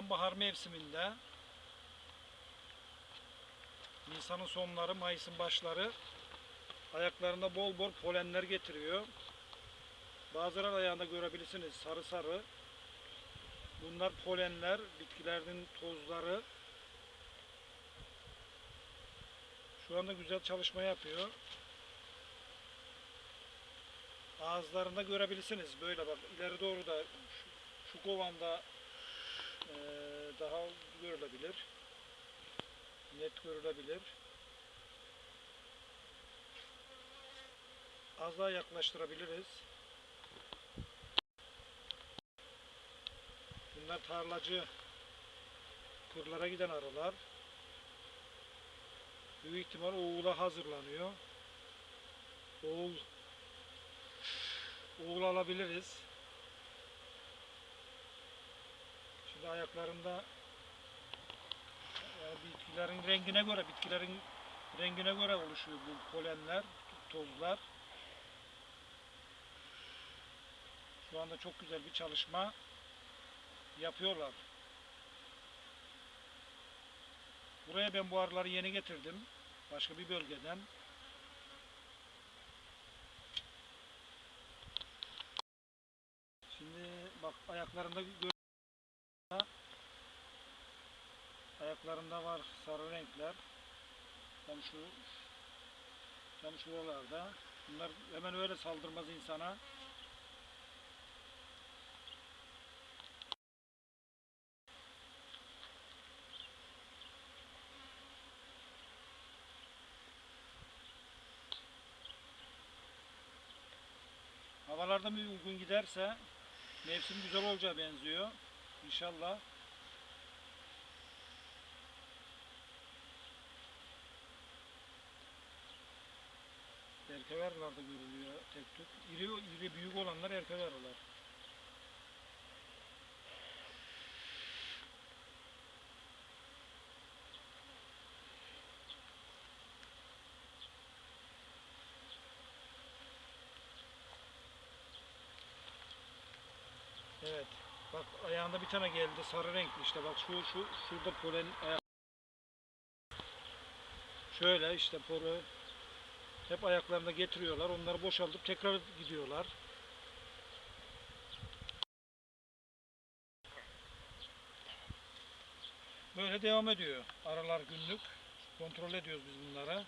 tam bahar mevsiminde Nisan'ın sonları, Mayıs'ın başları ayaklarında bol bol polenler getiriyor. Bazıları ayağında görebilirsiniz sarı sarı. Bunlar polenler, bitkilerin tozları. Şu anda güzel çalışma yapıyor. Ağızlarında görebilirsiniz. Böyle bak ileri doğru da şu, şu kovanda eee, daha görülebilir. Net görülebilir. Az daha yaklaştırabiliriz. Bunlar tarlacı kırlara giden arılar. Büyük ihtimal oğula hazırlanıyor. Oğul oğul alabiliriz. Şimdi ayaklarında yani bitkilerin rengine göre, bitkilerin rengine göre oluşuyor bu polenler, tozlar. Şu anda çok güzel bir çalışma yapıyorlar. Buraya ben bu arıları yeni getirdim. Başka bir bölgeden. Şimdi bak ayaklarında gör ayaklarında var sarı renkler. Tam şu tam şuralarda. Bunlar hemen öyle saldırmaz insana. Havalarda bir uygun giderse mevsim güzel olacağı benziyor. İnşallah. Erkek görülüyor tek tük. İri, iri büyük olanlar erkek arılar. Evet. Bak ayağında bir tane geldi sarı renkli işte bak şu şu şurada polen ayak. Şöyle işte poru hep ayaklarında getiriyorlar. Onları boşaltıp tekrar gidiyorlar. Böyle devam ediyor. Aralar günlük. Kontrol ediyoruz biz bunları.